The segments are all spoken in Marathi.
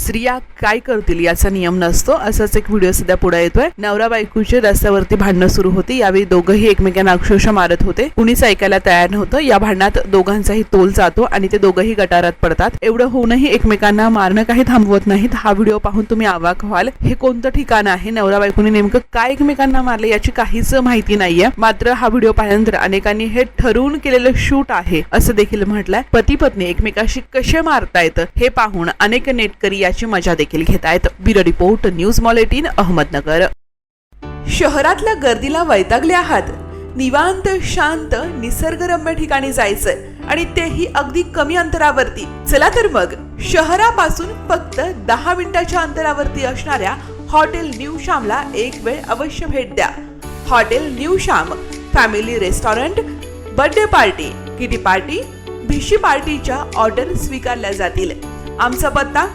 स्त्रिया काय करतील याचा नियम नसतो. असाच एक व्हिडिओ सध्या पुढे येतोय. नवरा बायकोचे रस्त्यावरती भांडणं सुरू होती. यावेळी दोघंही एकमेकांना अक्षरशः मारत होते. कुणीच ऐकायला तयार नव्हतं. या भांडणात दोघांचाही तोल जातो आणि ते दोघंही गटारात पडतात. एवढं होऊनही एकमेकांना मारणं काही थांबवत नाहीत. हा व्हिडिओ पाहून तुम्ही आवाक व्हाल. हे कोणतं ठिकाण आहे? नवरा बायकोने नेमकं काय एकमेकांना मारले याची काहीच माहिती नाहीये. मात्र हा व्हिडिओ पाहिल्यानंतर अनेकांनी हे ठरवून केलेलं शूट आहे असं देखील म्हटलंय. पती पत्नी एकमेकाशी कसे मारतायत हे पाहून अनेक नेटकरी याची मजा देखील घेतायत bureau report news mall eighteen Ahmednagar. शहरातल्या गर्दीला वैतागले आहात. निवांत शांत निसर्गरम्य ठिकाणी जायचंय आणि तेही अगदी कमी अंतरावरती. चला तर मग शहरापासून फक्त दहा मिनिटाच्या अंतरावरती असणाऱ्या हॉटेल न्यू श्यामला एक वेळ अवश्य भेट द्या. Hotel new Shyam family restaurant birthday party kitty party भिशी पार्टीच्या ऑर्डर स्वीकारल्या जातील. आमचा पत्ता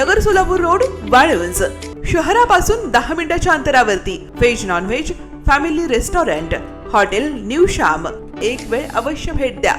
नगर सोलापूर रोड वाळवंज. शहरापासून दहा मिनिटाच्या अंतरावरती. Veg non veg family restaurant hotel new Shyam. एक वेळ अवश्य भेट द्या.